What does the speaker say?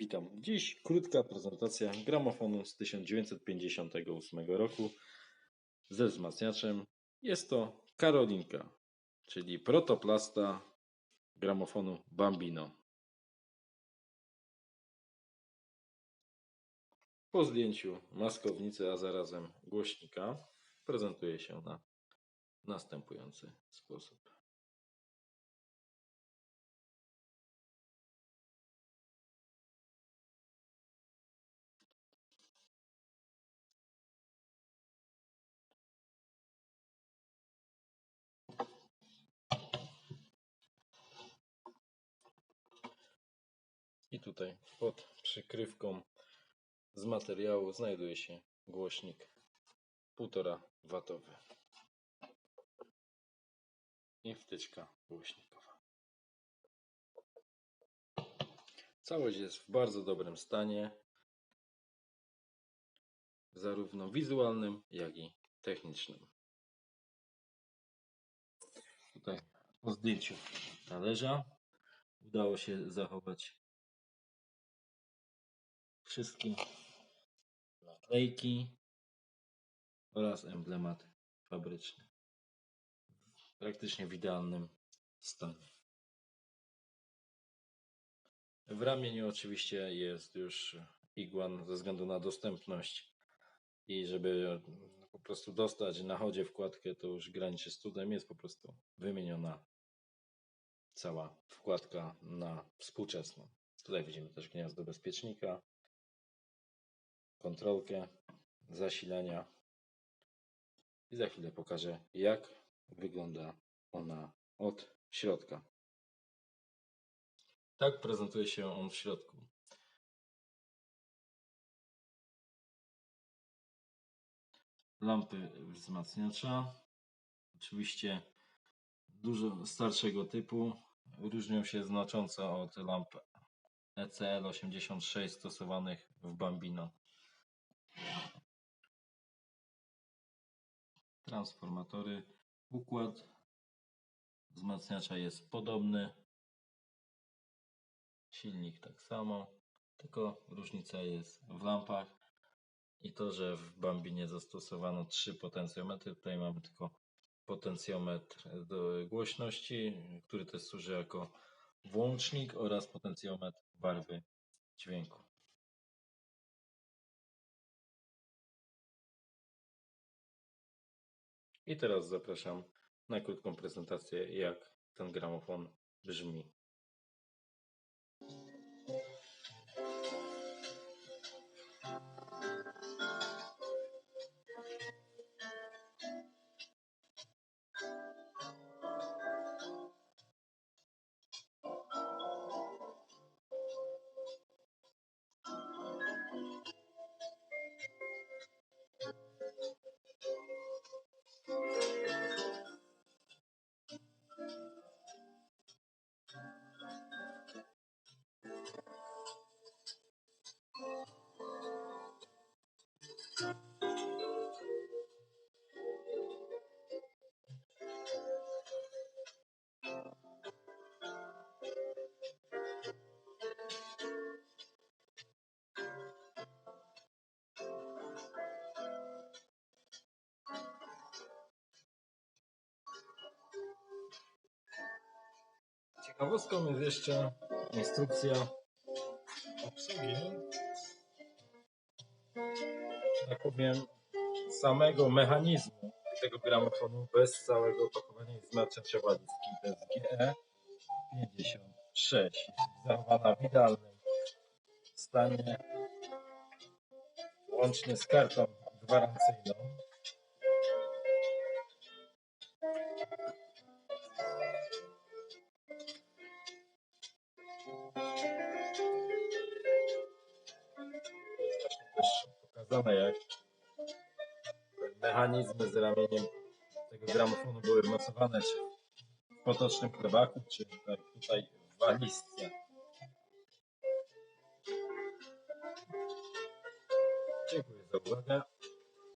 Witam. Dziś krótka prezentacja gramofonu z 1958 roku ze wzmacniaczem. Jest to Karolinka, czyli protoplasta gramofonu Bambino. Po zdjęciu maskownicy, a zarazem głośnika prezentuje się na następujący sposób. I tutaj pod przykrywką z materiału znajduje się głośnik 1,5 watowy i wtyczka głośnikowa. Całość jest w bardzo dobrym stanie, zarówno wizualnym, jak i technicznym. Tutaj po zdjęciu talerza udało się zachować wszystkie naklejki oraz emblemat fabryczny. Praktycznie w idealnym stanie. W ramieniu oczywiście jest już igłan ze względu na dostępność i żeby po prostu dostać na chodzie wkładkę, to już graniczy z cudem, jest po prostu wymieniona cała wkładka na współczesną. Tutaj widzimy też gniazdo bezpiecznika, kontrolkę zasilania i za chwilę pokażę jak wygląda ona od środka. Tak prezentuje się on w środku. Lampy wzmacniacza. Oczywiście dużo starszego typu. Różnią się znacząco od lamp ECL 86 stosowanych w Bambino. Transformatory. Układ wzmacniacza jest podobny. Silnik tak samo, tylko różnica jest w lampach i to, że w Bambinie zastosowano trzy potencjometry. Tutaj mamy tylko potencjometr do głośności, który też służy jako włącznik oraz potencjometr barwy dźwięku. I teraz zapraszam na krótką prezentację, jak ten gramofon brzmi. Ciekawostką jest jeszcze instrukcja obsługi, tak powiem, samego mechanizmu tego gramofonu bez całego opakowania i znaczenia walizki. To jest GE 56. Jest zachowana w idealnym stanie, łącznie z kartą gwarancyjną. Pokazane, jak mechanizmy z ramieniem tego gramofonu były wmocowane, czy w potocznym plebaku, czy tutaj w walizce. Dziękuję za uwagę.